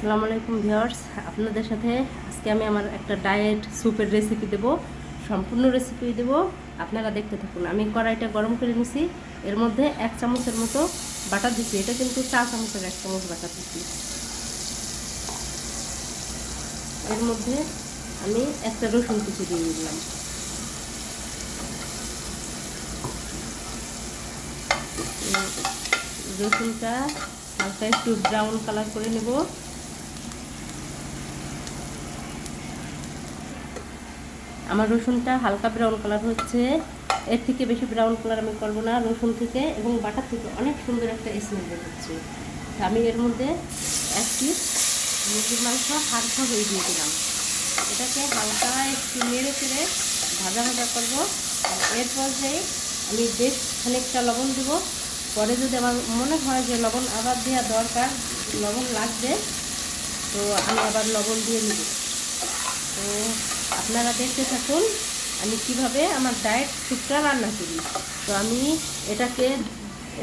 আসসালামু আলাইকুম ভিউয়ার্স। আপনাদের সাথে আজকে আমি আমার একটা ডায়েট স্যুপের রেসিপি দেব, সম্পূর্ণ রেসিপি দেব। আপনারা দেখতে থাকুন। আমি কড়াইটা গরম করে নিছি। এর মধ্যে এক চামচের মতো বাটার দিচ্ছি এটা কিন্তু চা চামচের এক চামচ বাটার দিচ্ছি এর মধ্যে আমি একটা রসুন কুচি দিয়ে দিলাম। রসুনটা হালকা একটু ব্রাউন কালার করে নেব। আমার রসুনটা হালকা ব্রাউন কালার হচ্ছে। এর থেকে বেশি ব্রাউন কালার আমি করব না রসুন থেকে এবং বাটার থেকে অনেক সুন্দর একটা স্মেল বের হচ্ছে। তা আমি এর মধ্যে এক পিস মুরগির মাংস হালকা হয়ে দিয়ে দিলাম। এটাকে হালকা একটু নেড়ে চেড়ে ভাজা ভাজা করব। এর পর্যায়ে আমি বেশ খানিকটা লবণ দেবো। পরে যদি আমার মনে হয় যে লবণ আবার দেওয়া দরকার, লবণ লাগবে, তো আমি আবার লবণ দিয়ে নেব। তো আপনারা দেখতে থাকুন আমি কীভাবে আমার ডায়েট স্যুপটা রান্না করি। তো আমি এটাকে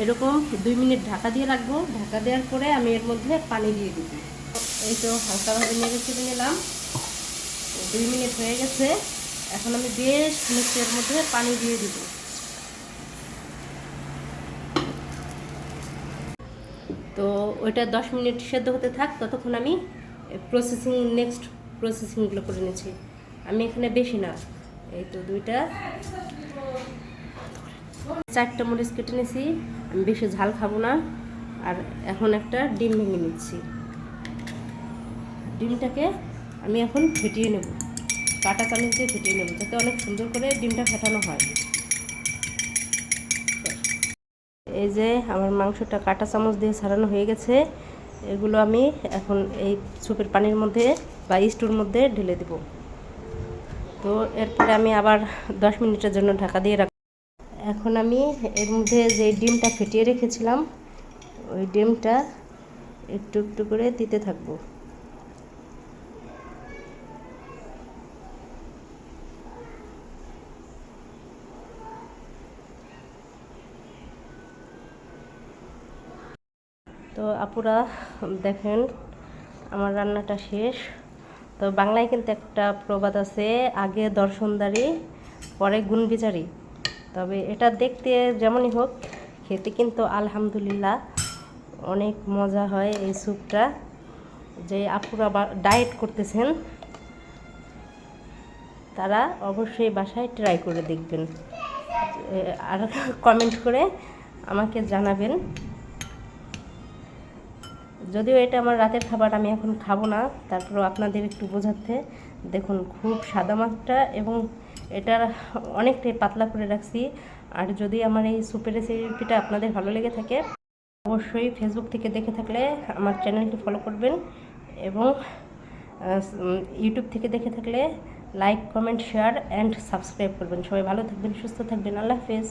এরকম দুই মিনিট ঢাকা দিয়ে রাখব। ঢাকা দেওয়ার পরে আমি এর মধ্যে পানি দিয়ে দিব। এই তো হালকাভাবে নেড়ে চেড়ে নিলাম। দুই মিনিট হয়ে গেছে। এখন আমি বেশ মিক্সের মধ্যে পানি দিয়ে দিব। তো ওইটা দশ মিনিট সেদ্ধ হতে থাক। ততক্ষণ আমি প্রসেসিং নেক্সট প্রসেসিংগুলো করে নিয়েছি। আমি এখানে বেশি না। এই তো দুইটা। চারটা মরিচ কেটে নিয়েছি। আমি বেশি ঝাল খাব না। আর এখন একটা ডিম ভেঙে নিচ্ছি। ডিমটাকে আমি এখন ফেটিয়ে নেব। কাটা চামচ দিয়ে ফেটিয়ে নেব, যাতে অনেক সুন্দর করে ডিমটা ফেটানো হয়। এই যে আমার মাংসটা কাটা চামচ দিয়ে ছাড়ানো হয়ে গেছে। এগুলো আমি এখন এই স্যুপের পানির মধ্যে বা স্টুর মধ্যে ঢেলে দেব। তো এরপরে আমি আবার দশ মিনিটের জন্য ঢাকা দিয়ে রাখ এখন আমি এর মধ্যে যে ডিমটা ফেটিয়ে রেখেছিলাম, ওই ডিমটা একটু একটু করে দিতে থাকব। তো আপুরা, দেখেন আমার রান্নাটা শেষ। তো বাংলায় কিন্তু একটা প্রবাদ আছে, আগে দর্শনদারি, পরে গুণ বিচারি তবে এটা দেখতে যেমনই হোক, খেতে কিন্তু আলহামদুলিল্লাহ অনেক মজা হয় এই স্যুপটা। যে আপুরা ডায়েট করতেছেন, তারা অবশ্যই বাসায় ট্রাই করে দেখবেন। আর কমেন্ট করে আমাকে জানাবেন। যদিও এটা আমার রাতের খাবার, আমি এখন খাব না। তারপরেও আপনাদের একটু বোঝাতে। দেখুন, খুব সাদা মাছটা এবং এটার অনেকটাই পাতলা করে রাখছি। আর যদি আমার এই সুপের রেসিপিটা আপনাদের ভালো লেগে থাকে, অবশ্যই ফেসবুক থেকে দেখে থাকলে আমার চ্যানেলটি ফলো করবেন এবং ইউটিউব থেকে দেখে থাকলে like comment share and subscribe করবেন। সবাই ভালো থাকবেন, সুস্থ থাকবেন। আল্লাহ হাফেজ।